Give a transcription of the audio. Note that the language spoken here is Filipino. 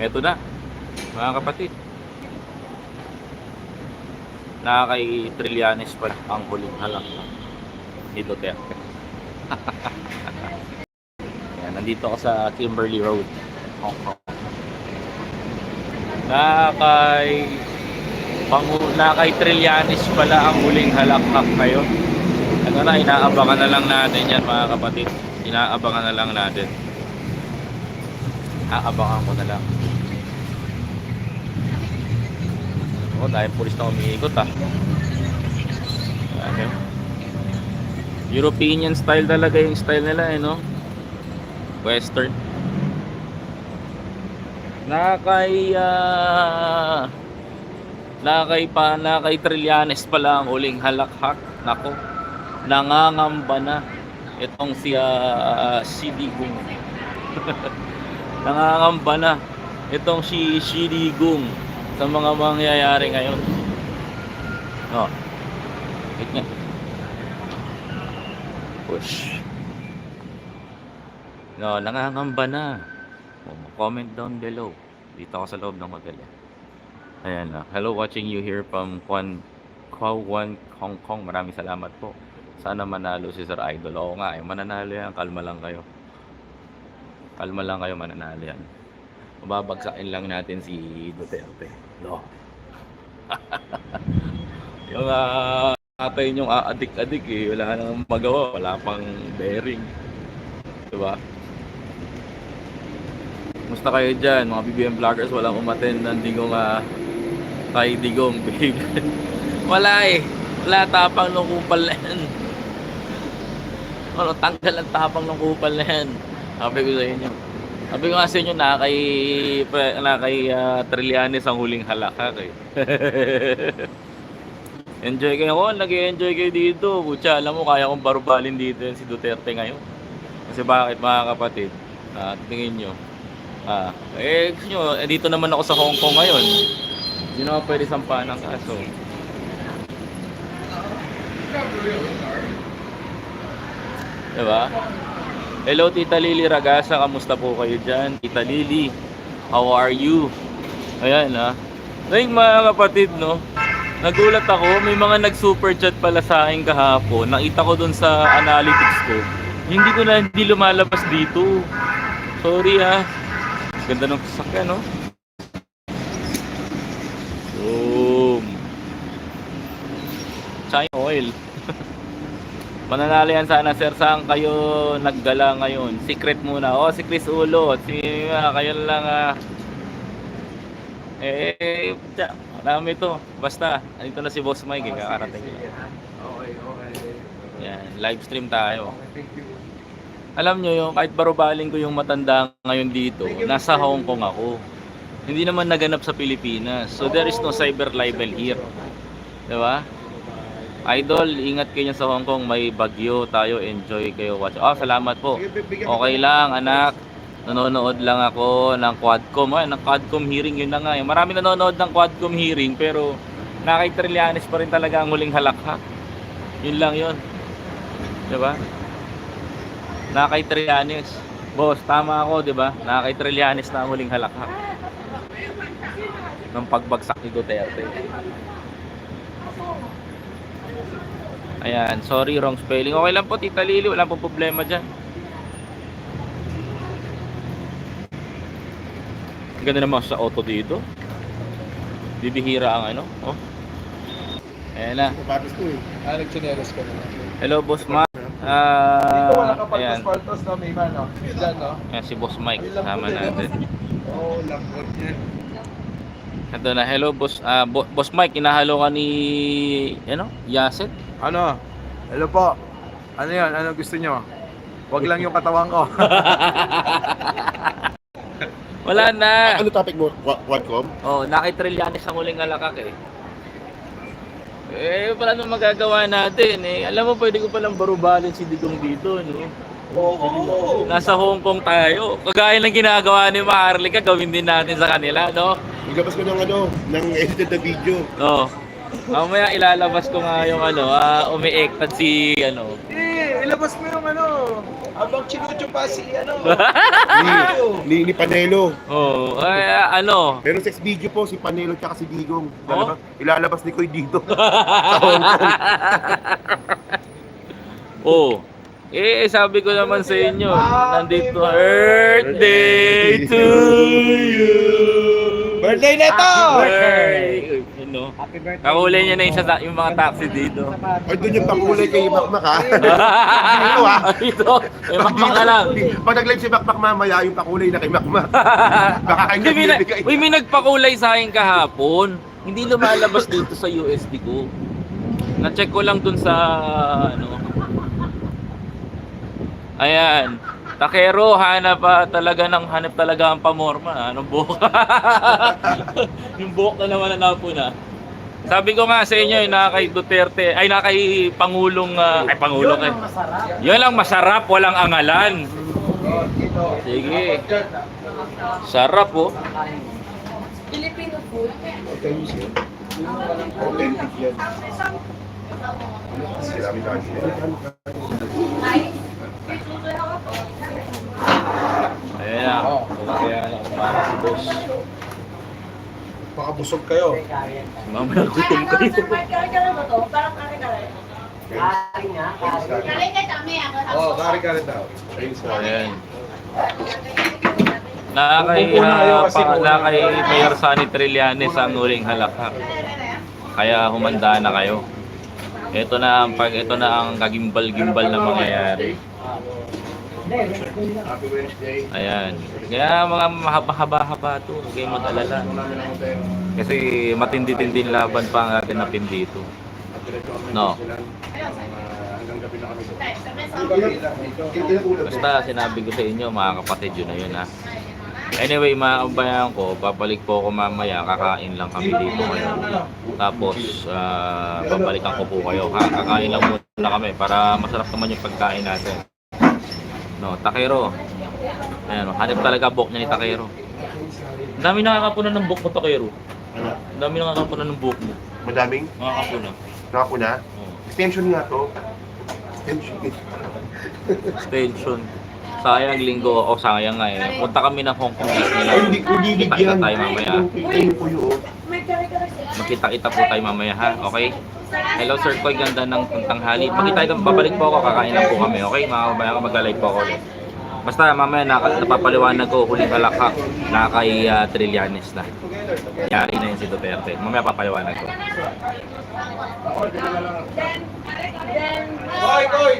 Eto na, mga kapatid. Nakakay Trillanes pa ang huling halak ni Duterte. Yan, nandito ako sa Kimberley Road, Hong Kong. Nakakay Pangu nakay Trillanes pala ang huling halakhak ngayon. Ano na, inaabangan na lang natin yan mga kapatid. Inaabangan na lang natin. Aabangan ko na lang. Oh, dahil pulis na umiikot ah. Ano? European style talaga yung style nila eh, no? Western. Nakay ah nakay pa nakay Trillanes pala ang huling halakhak. Nako. Nangangamba na itong si uh, si Digong. Nangangamba na itong si Shidigong sa mga mangyayari ngayon. No. Wait nga. Push. No, nangangamba na. Oh, Comment down below. Dito ako sa loob ng hotel. eh. Ayan na. Hello, watching you here from Kwan Kwawan, Hong Kong. Maraming salamat po. Sana manalo si Sir Idol. Oo nga, eh, mananalo yan. Kalma lang kayo. Kalma lang kayo, mananalo yan. Mababagsakin lang natin si Duterte. No. yung uh, atay yung aadik-adik eh. Wala nang magawa. Wala pang bearing. Diba? Musta kayo dyan, mga BBM vloggers? Walang umaten ng digong uh, kay digong babe. Wala eh. Wala tapang ng kupal na yan. Ano, tanggal ang tapang ng kupal na yan. Sabi ko sa inyo. Sabi ko nga sa inyo, nakakay, pre- nakakay uh, Trillanes ang huling halakak eh. enjoy kayo. Oh, nag-enjoy kayo dito. Pucha, alam mo, kaya kong barubalin dito si Duterte ngayon. Kasi bakit mga kapatid? Ah, tingin nyo. Ah, eh, nyo, eh, dito naman ako sa Hong Kong ngayon. Hindi naman pwede sampahan ng kaso. Diba? Hello Tita Lily Ragasa, kamusta po kayo dyan? Tita Lily, how are you? Ayan ha. Ngayon mga kapatid no, nagulat ako, may mga nag-super chat pala sa akin kahapon. Nakita ko dun sa analytics ko. Hindi ko na hindi lumalabas dito. Sorry ha. Ganda ng sasakyan no. Boom. China oil. Mananalo yan sana sir saan kayo naggala ngayon? Secret muna. Oh, si Chris Ulo. Si ah, kayo lang ah. Eh, tsa, marami to. Basta, andito na si Boss Mike, eh, kakarating lang. Okay, okay. Yan, live stream tayo. Alam nyo yung kahit barubaling ko yung matanda ngayon dito, nasa Hong Kong ako. Hindi naman naganap sa Pilipinas. So there is no cyber libel here. 'Di ba? Idol, ingat kayo sa Hong Kong, may bagyo tayo, enjoy kayo watch. Oh, salamat po. Okay lang, anak. Nanonood lang ako ng Quadcom. Ay, ng Quadcom hearing yun na nga. eh. Marami nanonood ng Quadcom hearing pero nakay Trillanes pa rin talaga ang huling halakhak. Yun lang yun. 'Di ba? Nakay Trillanes. Boss, tama ako, 'di ba? Nakay Trillanes na ang huling halakhak. Ng pagbagsak ni Duterte. Ayan, sorry, wrong spelling. Okay lang po, Tita Lili, wala pong problema. Ang ganda naman sa auto dito. Bibihira ang ano. Oh. Ayan na. Sapatos ko eh. Ah, nagchinelas ka na. Hello, Boss. Dito Ah, wala ka ayan. paltos-paltos na may man, no? Diyan, no? Ayan si Boss Mike. Kasama natin. Oo, oh, lambot yan. Ito na, hello Boss ah, Bo- Boss Mike, kinahalo ka ni ano? Yaset? Ano? Hello po. Ano yan? Ano gusto nyo? Wag lang yung katawan ko. Wala na. Ano topic mo? Wa- Quadcom? Oh, nakay Trillanes ang huling alakak eh. Eh, wala nang magagawa natin eh. Alam mo, pwede ko palang barubalin si Digong dito, no? Oo. Nasa Hong Kong tayo. Kagaya ng ginagawa ni Maharlika, gawin din natin sa kanila, no? Maglabas ko ng ano, ng edited na video. No. Mamaya ilalabas ko nga yung ano, ah, umiiktad si ano. Eh, ilabas mo yung ano. Habang chinuchupa si ano. Ni, ni, ni Panelo. Oh, ay, ano? Meron sex video po si Panelo tsaka si Digong. Oh? Ilalabas, ilalabas ni Koy dito. Oh. Eh, sabi ko naman sa inyo, nandito, Earth Day to you. Birthday na to! Birthday! Ano? Kakulay niya na yung, sa, yung mga taxi dito. Ay, doon yung pakulay kay Makmak ha. Dito ah. Dito, eh, makmak ka lang. Pag nag-live si Makmak mamaya, yung pakulay na kay Makmak. Baka kayo nagbibigay. uy, may nagpakulay sa akin kahapon. Hindi lumalabas dito sa USD ko. Na-check ko lang dun sa ano. Ayan. Takero, hanap pa talaga ng hanap talaga ang pamorma. Anong buhok? yung buhok na naman na na. Sabi ko nga sa inyo, yung na kay Duterte, ay na kay Pangulong, ah, ay Pangulong eh. Yun lang masarap, walang angalan. Sige. Sarap oh. Filipino food. Authentic yan. Sinabi ka Ayan na. Kaya lang, boss. Baka busog kayo. Mamaya gutom kayo. Kare-kare ba to? Parang kare-kare. Oh, kari-kari daw. Ayan. Nakakay, uh, pa, nakakay Mayor Sunny Trillanes ang huling halakha. Kaya humanda na kayo. Ito na ang pag ito na ang kagimbal-gimbal na mangyayari. Ayan. Kaya mga mahaba-haba to, huwag kayong mag-alala. Kasi matindi-tindi laban pa ang gaganapin dito. No. Basta sinabi ko sa inyo, mga kapatid, yun na yun ha. Anyway, mga kabayan ko, babalik po ako mamaya, kakain lang kami dito ngayon. Tapos, ah, babalikan ko po kayo. Ha? Kakain lang muna kami para masarap naman yung pagkain natin. No, Takero. Ayan, oh, hanip talaga buhok niya ni Takero. Ang dami nakakapunan ng buhok mo, Takero. Ano? Ang dami nakakapunan ng buhok mo. Madaming? Nakakapunan. Nakapuna? Oh, Extension nga to. Extension. extension. Sayang linggo o sayang nga eh. Punta kami ng Hong Kong Ay, Disneyland. hindi ko Kita-kita bibigyan. tayo mamaya. Magkita-kita po tayo mamaya ha, okay? Hello Sir Koy, ganda ng tanghali. Pagkita ito, babalik po ako, kakain lang po kami, okay? Mga kabayan ko, magla-live po ako. Basta mamaya naka, napapaliwanag ko, huling halakha na kay ah, Trillanes na. Yari na yun si Duterte. Mamaya papaliwanag ko. Koy, koy,